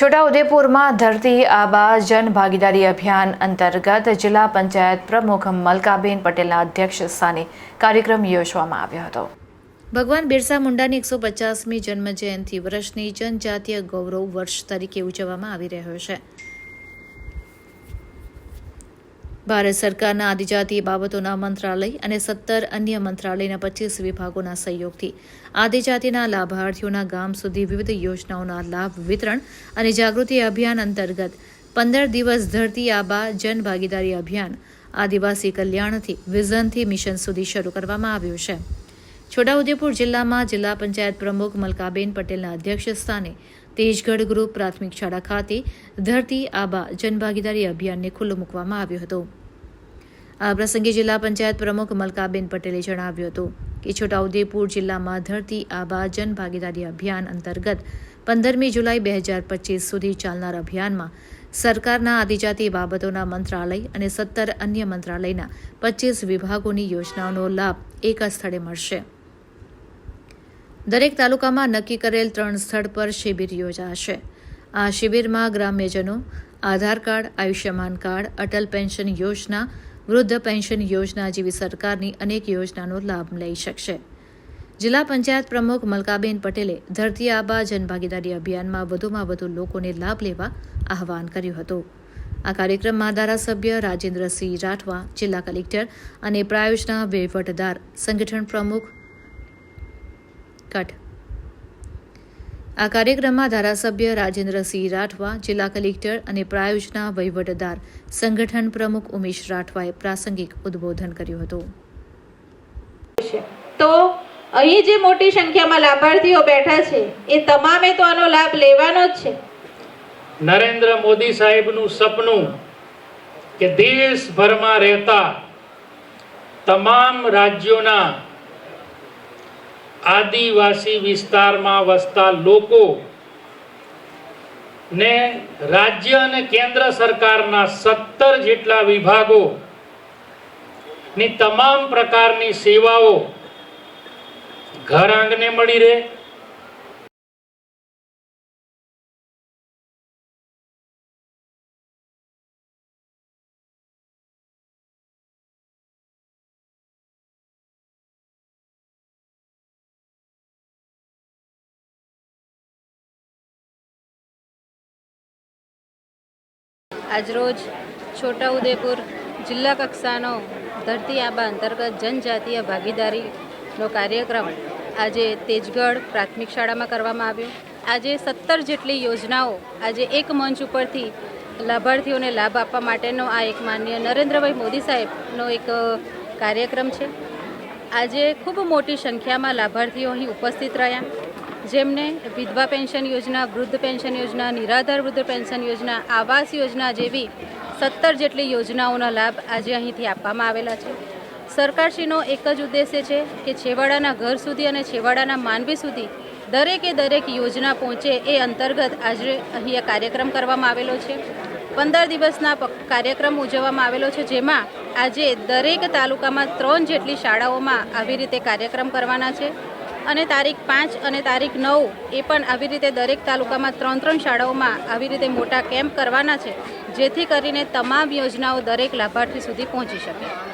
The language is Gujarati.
છોટાઉદેપુરમાં ધરતી આબા જન ભાગીદારી અભિયાન અંતર્ગત જિલ્લા પંચાયત પ્રમુખ મલકાબેન પટેલના અધ્યક્ષ સ્થાને કાર્યક્રમ યોજવામાં આવ્યો હતો. ભગવાન બિરસા મુંડાની એકસો પચાસમી જન્મજયંતિ વર્ષની જનજાતીય ગૌરવ વર્ષ તરીકે ઉજવવામાં આવી રહ્યો છે. ભારત સરકારના આદિજાતિ બાબતોના મંત્રાલય અને સત્તર અન્ય મંત્રાલયના પચીસ વિભાગોના સહયોગથી આદિજાતિના લાભાર્થીઓના ગામ સુધી વિવિધ યોજનાઓના લાભ વિતરણ અને જાગૃતિ અભિયાન અંતર્ગત પંદર દિવસ ધરતી આબા જનભાગીદારી અભિયાન આદિવાસી કલ્યાણથી વિઝનથી મિશન સુધી શરૂ કરવામાં આવ્યું છે. છોટાઉદેપુર જિલ્લામાં જિલ્લા પંચાયત પ્રમુખ મલકાબેન પટેલના અધ્યક્ષ સ્થાને તેજગઢ ગ્રુપ પ્રાથમિક શાળા ખાતે ધરતી આબા જનભાગીદારી અભિયાનને ખુલ્લું મૂકવામાં આવ્યું હતું. આ પ્રસંગે જિલ્લા પંચાયત પ્રમુખ મલકાબેન પટેલે જણાવ્યું હતું કે છોટાઉદેપુર જિલ્લામાં ધરતી આબા જન ભાગીદારી અભિયાન અંતર્ગત પંદરમી જુલાઈ બે હજાર પચીસ સુધી ચાલનાર અભિયાનમાં સરકારના આદિજાતિ બાબતોના મંત્રાલય અને સત્તર અન્ય મંત્રાલયના પચીસ વિભાગોની યોજનાઓનો લાભ એક જ સ્થળે મળશે. દરેક તાલુકામાં નક્કી કરેલ ત્રણ સ્થળ પર શિબિર યોજાશે. આ શિબિરમાં ગ્રામ્યજનો, Aadhaar card, Ayushman card, Atal pension યોજના વૃદ્ધ પેન્શન યોજના જેવી સરકારની અનેક યોજનાનો લાભ લઈ શકશે. જિલ્લા પંચાયત પ્રમુખ મલકાબેન પટેલે ધરતી આબા જનભાગીદારી અભિયાનમાં વધુમાં વધુ લોકોને લાભ લેવા આહવાન કર્યું હતું. આ કાર્યક્રમમાં ધારાસભ્ય રાજેન્દ્રસિંહ રાઠવા, જિલ્લા કલેક્ટર અને પ્રાયોજના વહીવટદાર સંગઠન પ્રમુખ કટ આ કાર્યક્રમમાં ધારાસભ્ય રાજેન્દ્રસિંહ રાઠવા જિલ્લા કલેક્ટર અને પ્રાયોજના વહીવટદાર સંગઠન પ્રમુખ ઉમેશ રાઠવાએ પ્રાસંગિક ઉદ્બોધન કર્યું હતું. તો અહીં જે મોટી સંખ્યામાં લાભાર્થીઓ બેઠા છે એ તમામે તો આનો લાભ લેવાનો જ છે. નરેન્દ્ર મોદી સાહેબનું સપનું કે દેશભરમાં રહેતા તમામ રાજ્યોના આદિવાસી વિસ્તારમાં વસતા લોકો ને રાજ્ય અને કેન્દ્ર સરકારના સત્તર જેટલા વિભાગો ની તમામ પ્રકારની સેવાઓ ઘર આંગણે મળી રહે. આજરોજ છોટાઉદેપુર જિલ્લા કક્ષાનો ધરતી આબા અંતર્ગત જનજાતીય ભાગીદારીનો કાર્યક્રમ આજે તેજગઢ પ્રાથમિક શાળામાં કરવામાં આવ્યો. આજે સત્તર જેટલી યોજનાઓ આજે એક મંચ ઉપરથી લાભાર્થીઓને લાભ આપવા માટેનો આ એક માન્ય નરેન્દ્રભાઈ મોદી સાહેબનો એક કાર્યક્રમ છે. આજે ખૂબ મોટી સંખ્યામાં લાભાર્થીઓ અહીં ઉપસ્થિત રહ્યા. જેમને વિધવા પેન્શન યોજના, વૃદ્ધ પેન્શન યોજના, નિરાધાર વૃદ્ધ પેન્શન યોજના, આવાસ યોજના જેવી સત્તર જેટલી યોજનાઓના લાભ આજે અહીંથી આપવામાં આવેલા છે. સરકારશ્રીનો એક જ ઉદ્દેશ્ય છે કે છેવાડાના ઘર સુધી અને છેવાડાના માનવી સુધી દરેકે દરેક યોજના પહોંચે એ અંતર્ગત આજે અહીંયા કાર્યક્રમ કરવામાં આવેલો છે. પંદર દિવસના કાર્યક્રમ ઉજવવામાં આવેલો છે જેમાં આજે દરેક તાલુકામાં ત્રણ જેટલી શાળાઓમાં આવી રીતે કાર્યક્રમ કરવાના છે. અને તારીખ પાંચ અને તારીખ નવ એ પણ આવી રીતે દરેક તાલુકામાં ત્રણ ત્રણ શાળાઓમાં આવી રીતે મોટા કેમ્પ કરવાના છે, જેથી કરીને તમામ યોજનાઓ દરેક લાભાર્થી સુધી પહોંચી શકે.